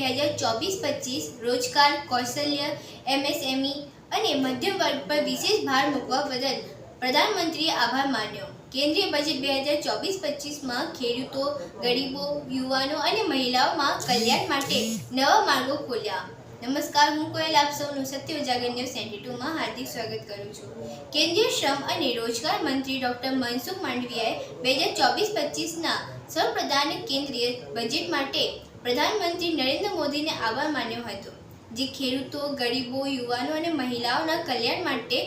બે હજાર ચોવીસ પચીસ રોજગાર, કૌશલ્ય, એમએસએમઈ અને મધ્યમ વર્ગ પર વિશેષ ભાર મૂકવા બદલ પ્રધાનમંત્રીએ આભાર માન્યો. કેન્દ્રીય બજેટ બે હજાર ચોવીસ પચીસમાં ખેડૂતો, ગરીબો, યુવાનો અને મહિલાઓમાં કલ્યાણ માટે નવા માર્ગો ખોલ્યા. નમસ્કાર, હું કોયલ, આપ સૌનું સત્ય ઉજાગર ન્યૂઝ ટ્વેન્ટી ટુમાં હાર્દિક સ્વાગત કરું છું. કેન્દ્રીય શ્રમ અને રોજગાર મંત્રી ડૉક્ટર મનસુખ માંડવિયાએ બે હજાર ચોવીસ પચીસના સૌપ્રધાન કેન્દ્રીય બજેટ માટે પ્રધાનમંત્રી નરેન્દ્ર મોદીને આભાર માન્યો હતો, જે ખેડૂતો, ગરીબો, યુવાનો અને મહિલાઓના કલ્યાણ માટે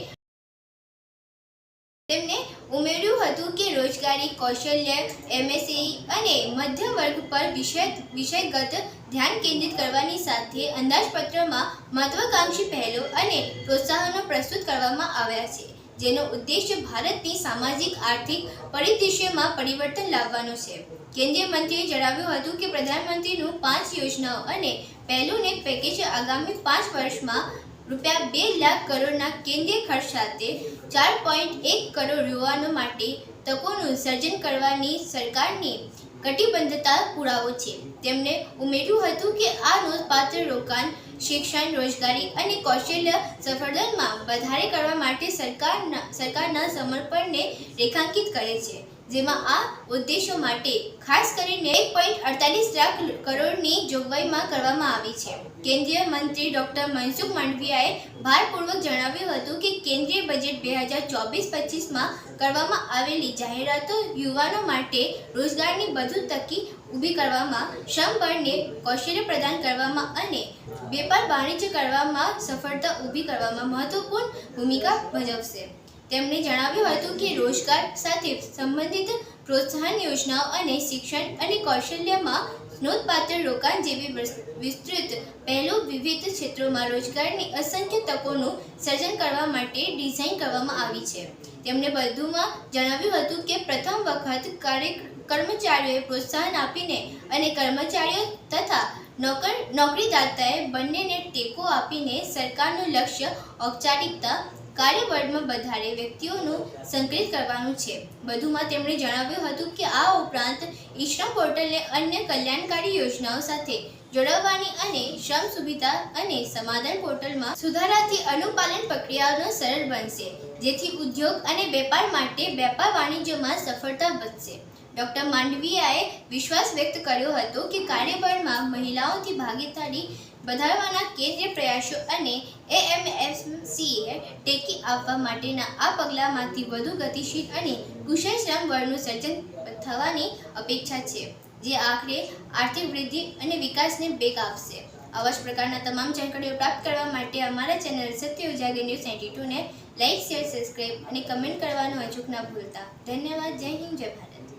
તેમણે ઉમેર્યું હતું કે રોજગારી, કૌશલ્ય, એમએસઈ અને મધ્યમ વર્ગ પર વિષય, વિષયગત ધ્યાન કેન્દ્રિત કરવાની સાથે અંદાજપત્રમાં મહત્વાકાંક્ષી પહેલો અને પ્રોત્સાહનો પ્રસ્તુત કરવામાં આવ્યા છે. જેનો ઉદ્દેશ્ય ભારતની સામાજિક, આર્થિક પરિદૃશ્યમાં પરિવર્તન લાવવાનો છે. કેન્દ્રીય મંત્રીએ જણાવ્યું હતું કે પ્રધાનમંત્રીનું પાંચ યોજનાઓ અને પહેલું ને પેકેજ આગામી પાંચ વર્ષમાં રૂપિયા બે લાખ કરોડના કેન્દ્રીય ખર્ચ સાથે ચાર પોઈન્ટ એક કરોડ યુવાનો માટે તકોનું સર્જન કરવાની સરકારની કટિબદ્ધતા પુરાવો છે. તેમણે ઉમેર્યું હતું કે આ નોંધપાત્ર રોકાણ, શિક્ષણ, રોજગારી અને કૌશલ્ય સંવર્ધનમાં વધારે કરવા માટે સરકારના સરકારના સમર્પણને રેખાંકિત કરે છે. જેમાં આ ઉદ્દેશો માટે ખાસ કરીને એક પોઈન્ટ અડતાલીસ લાખ કરોડની જોગવાઈમાં કરવામાં આવી છે. કેન્દ્રીય મંત્રી ડોક્ટર મનસુખ માંડવિયાએ ભારપૂર્વક જણાવ્યું હતું કે કેન્દ્રીય બજેટ બે હજાર ચોવીસ પચીસમાં કરવામાં આવેલી જાહેરાતો યુવાનો માટે રોજગારની વધુ તકી ઊભી કરવામાં શ્રમબળને કૌશલ્ય પ્રદાન કરવામાં અને વેપાર વાણિજ્ય કરવામાં સફળતા ઊભી કરવામાં મહત્વપૂર્ણ ભૂમિકા ભજવશે. તેમણે જણાવ્યું હતું કે રોજગાર સાથે સંબંધિત પ્રોત્સાહન યોજનાઓ અને શિક્ષણ અને કૌશલ્યમાં નોંધપાત્ર રોકાણ જેવી વિસ્તૃત પહેલો વિવિધ ક્ષેત્રોમાં રોજગારની અસંખ્ય તકોનું સર્જન કરવા માટે ડિઝાઇન કરવામાં આવી છે. તેમણે વધુમાં જણાવ્યું હતું કે પ્રથમ વખત કાર્ય, કર્મચારીઓએ પ્રોત્સાહન આપીને અને કર્મચારીઓ તથા નોકર, નોકરીદાતાએ બંનેને ટેકો આપીને સરકારનું લક્ષ્ય ઔપચારિકતા કાર્યબળમાં વધારે વ્યક્તિઓનું સંકલિત કરવાનું છે. વધુમાં તેમણે જણાવ્યું હતું કે આ ઉપરાંત ઈશ્રમ પોર્ટલને અન્ય કલ્યાણકારી યોજનાઓ સાથે જોડવાની અને શ્રમ સુવિધા અને સમાધાન પોર્ટલમાં સુધારાથી અનુપાલન પ્રક્રિયાનો સરળ બનશે, જેથી ઉદ્યોગ અને વેપાર માટે વેપાર વાણિજ્યમાં સફળતા વધશે. ડોક્ટર માંડવિયાએ વિશ્વાસ વ્યક્ત કર્યો હતો કે કાર્યબળમાં મહિલાઓની ભાગીદારી વધારવાના કેન્દ્રીય પ્રયાસો અને એએમએફસીએ ટેકી આપવા માટેના આ પગલાંમાંથી વધુ ગતિશીલ અને કુશળ શ્રમ બળનું સર્જન થવાની અપેક્ષા છે. જે આખરે આર્થિક વૃદ્ધિ અને વિકાસને બેગ આપશે. આવા જ પ્રકારના તમામ જાણકારીઓ પ્રાપ્ત કરવા માટે અમારા ચેનલ સત્ય ઉજાગર ન્યૂઝ નાઇન્ટી ટુને લાઇક, શેર, સબસ્ક્રાઇબ અને કમેન્ટ કરવાનું અચૂક ના ભૂલતા. ધન્યવાદ. જય હિન્દ, જય ભારત.